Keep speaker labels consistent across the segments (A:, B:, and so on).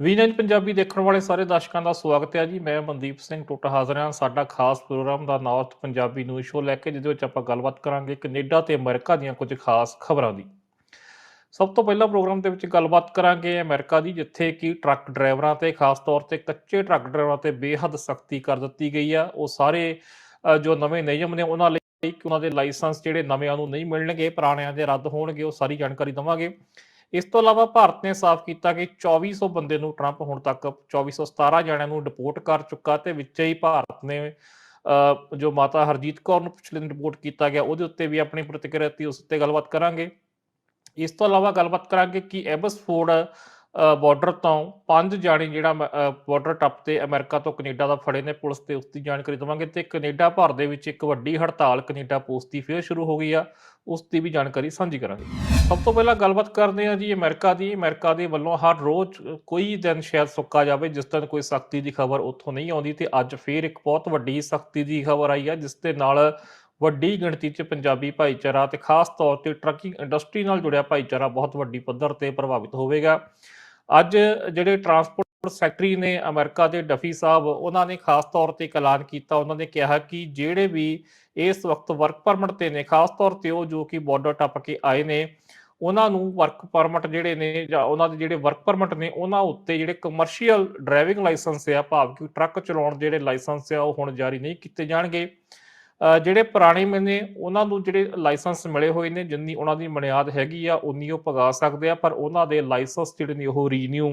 A: ਵੀਨਨ ਪੰਜਾਬੀ ਦੇਖਣ ਵਾਲੇ ਸਾਰੇ ਦਰਸ਼ਕਾਂ ਦਾ ਸਵਾਗਤ ਹੈ ਜੀ। ਮੈਂ ਮਨਦੀਪ ਸਿੰਘ ਟੁੱਟ ਹਾਜ਼ਰ ਹਾਂ। ਸਾਡਾ ਖਾਸ ਪ੍ਰੋਗਰਾਮ ਦਾ ਨਾਰਥ ਪੰਜਾਬੀ ਨਿਊਜ਼ ਸ਼ੋਅ ਲੈ ਕੇ, ਜਿਹਦੇ ਵਿੱਚ ਆਪਾਂ ਗੱਲਬਾਤ ਕਰਾਂਗੇ ਕੈਨੇਡਾ ਤੇ ਅਮਰੀਕਾ ਦੀਆਂ ਕੁਝ ਖਾਸ ਖਬਰਾਂ ਦੀ। ਸਭ ਤੋਂ ਪਹਿਲਾਂ ਪ੍ਰੋਗਰਾਮ ਦੇ ਵਿੱਚ ਗੱਲਬਾਤ ਕਰਾਂਗੇ ਅਮਰੀਕਾ ਦੀ, ਜਿੱਥੇ ਕਿ ਟਰੱਕ ਡਰਾਈਵਰਾਂ ਤੇ ਖਾਸ ਤੌਰ ਤੇ ਕੱਚੇ ਟਰੱਕ ਡਰਾਈਵਰਾਂ ਤੇ ਬੇਹੱਦ ਸਖਤੀ ਕਰ ਦਿੱਤੀ ਗਈ ਆ। ਉਹ ਸਾਰੇ ਜੋ ਨਵੇਂ ਨਿਯਮ ਨੇ, ਉਹਨਾਂ ਲਈ ਕਿ ਉਹਨਾਂ ਦੇ ਲਾਇਸੈਂਸ ਜਿਹੜੇ ਨਵਿਆਂ ਨੂੰ ਨਹੀਂ ਮਿਲਣਗੇ, ਪੁਰਾਣਿਆਂ ਦੇ ਰੱਦ ਹੋਣਗੇ, ਉਹ ਸਾਰੀ ਜਾਣਕਾਰੀ ਦਵਾਂਗੇ। ਇਸ ਤੋਂ ਇਲਾਵਾ ਭਾਰਤ ਨੇ ਸਾਫ਼ ਕੀਤਾ ਕਿ 2400 ਬੰਦੇ ਨੂੰ ਟਰੰਪ ਹੁਣ ਤੱਕ 2417 ਜਣਿਆਂ ਨੂੰ ਡਿਪੋਰਟ ਕਰ ਚੁੱਕਾ ਤੇ ਵਿੱਚ ਹੀ ਭਾਰਤ ਨੇ ਅ, ਜੋ ਮਾਤਾ ਹਰਜੀਤ ਕੌਰ ਨੂੰ ਪਿਛਲੇ ਦਿਨ ਰਿਪੋਰਟ ਕੀਤਾ ਗਿਆ ਉਹਦੇ ਉੱਤੇ ਵੀ ਆਪਣੀ ਪ੍ਰਤੀਕਿਰਿਆ ਦਿੱਤੀ ਉਸ ਉੱਤੇ ਗੱਲਬਾਤ ਕਰਾਂਗੇ। ਇਸ ਤੋਂ ਇਲਾਵਾ ਗੱਲਬਾਤ ਕਰਾਂਗੇ ਕਿ ਐਬਸਫੋਰਡ ਬਾਰਡਰ ਤੋਂ ਪੰਜ ਜਾਣੇ ਜਿਹੜਾ ਬਾਰਡਰ ਟੱਪ ਤੇ ਅਮਰੀਕਾ ਤੋਂ ਕੈਨੇਡਾ ਦਾ ਫੜੇ ਨੇ ਪੁਲਿਸ ਤੇ, ਉਸ ਦੀ ਜਾਣਕਾਰੀ ਦਵਾਂਗੇ ਤੇ ਕੈਨੇਡਾ ਭਰ ਦੇ ਵਿੱਚ ਇੱਕ ਵੱਡੀ ਹੜਤਾਲ ਕੈਨੇਡਾ ਪੋਸਟ ਦੀ ਫੇਰ ਸ਼ੁਰੂ ਹੋ ਗਈ ਆ, ਉਸ ਦੀ ਵੀ ਜਾਣਕਾਰੀ ਸਾਂਝੀ ਕਰਾਂਗੇ। ਸਭ ਤੋਂ ਪਹਿਲਾਂ ਗੱਲਬਾਤ ਕਰਦੇ ਹਾਂ ਜੀ ਅਮਰੀਕਾ ਦੀ, ਅਮਰੀਕਾ ਦੇ ਵੱਲੋਂ ਹਰ ਰੋਜ਼ ਕੋਈ ਦਿਨ ਸ਼ਾਇਦ ਸੁੱਕਾ ਜਾਵੇ, ਜਿਸ ਦਿਨ ਕੋਈ ਸਖਤੀ ਦੀ ਖਬਰ ਉੱਥੋਂ ਨਹੀਂ ਆਉਂਦੀ ਤੇ ਅੱਜ ਫੇਰ ਇੱਕ ਬਹੁਤ ਵੱਡੀ ਸਖਤੀ ਦੀ ਖਬਰ ਆਈ ਆ, ਜਿਸ ਦੇ ਨਾਲ ਵੱਡੀ ਗਿਣਤੀ 'ਚ ਪੰਜਾਬੀ ਭਾਈਚਾਰਾ ਤੇ ਖਾਸ ਤੌਰ ਤੇ ਟਰੱਕਿੰਗ ਇੰਡਸਟਰੀ ਨਾਲ ਜੁੜਿਆ ਭਾਈਚਾਰਾ ਬਹੁਤ ਵੱਡੀ ਪੱਧਰ ਤੇ ਪ੍ਰਭਾਵਿਤ ਹੋਵੇਗਾ। ਅੱਜ ਜਿਹੜੇ ਟਰਾਂਸਪੋਰਟ ਸੈਕਟਰੀ ਨੇ ਅਮਰੀਕਾ ਦੇ ਡਫੀ ਸਾਹਿਬ, ਉਹਨਾਂ ਨੇ ਖਾਸ ਤੌਰ ਤੇ ਇੱਕ ਐਲਾਨ ਕੀਤਾ। ਉਹਨਾਂ ਨੇ ਕਿਹਾ ਕਿ ਜਿਹੜੇ ਵੀ ਇਸ ਵਕਤ ਵਰਕ ਪਰਮਿਟ ਤੇ ਨੇ, ਖਾਸ ਤੌਰ ਤੇ ਉਹ ਜੋ ਕਿ ਬਾਰਡਰ ਟੱਪ ਕੇ ਆਏ ਨੇ, ਉਹਨਾਂ ਨੂੰ ਵਰਕ ਪਰਮਿਟ ਜਿਹੜੇ ਨੇ ਜਾਂ ਉਹਨਾਂ ਦੇ ਜਿਹੜੇ ਵਰਕ ਪਰਮਿਟ ਨੇ, ਉਹਨਾਂ ਉੱਤੇ ਜਿਹੜੇ ਕਮਰਸ਼ੀਅਲ ਡਰਾਈਵਿੰਗ ਲਾਇਸੈਂਸ ਆ, ਭਾਵ ਕਿ ਟਰੱਕ ਚਲਾਉਣ ਦੇ ਜਿਹੜੇ ਲਾਇਸੈਂਸ ਆ, ਉਹ ਹੁਣ ਜਾਰੀ ਨਹੀਂ ਕੀਤੇ ਜਾਣਗੇ। ਜਿਹੜੇ ਪੁਰਾਣੇ ਨੇ ਉਹਨਾਂ ਨੂੰ ਜਿਹੜੇ ਲਾਇਸੈਂਸ ਮਿਲੇ ਹੋਏ ਨੇ, ਜਿੰਨੀ ਉਹਨਾਂ ਦੀ ਮਨਿਆਦ ਹੈਗੀ ਆ, ਉਨੀ ਉਹ ਪਗਾ ਸਕਦੇ ਆ, ਪਰ ਉਹਨਾਂ ਦੇ ਲਾਇਸੈਂਸ ਜਿਹੜੇ ਨੇ, ਉਹ ਰੀਨਿਊ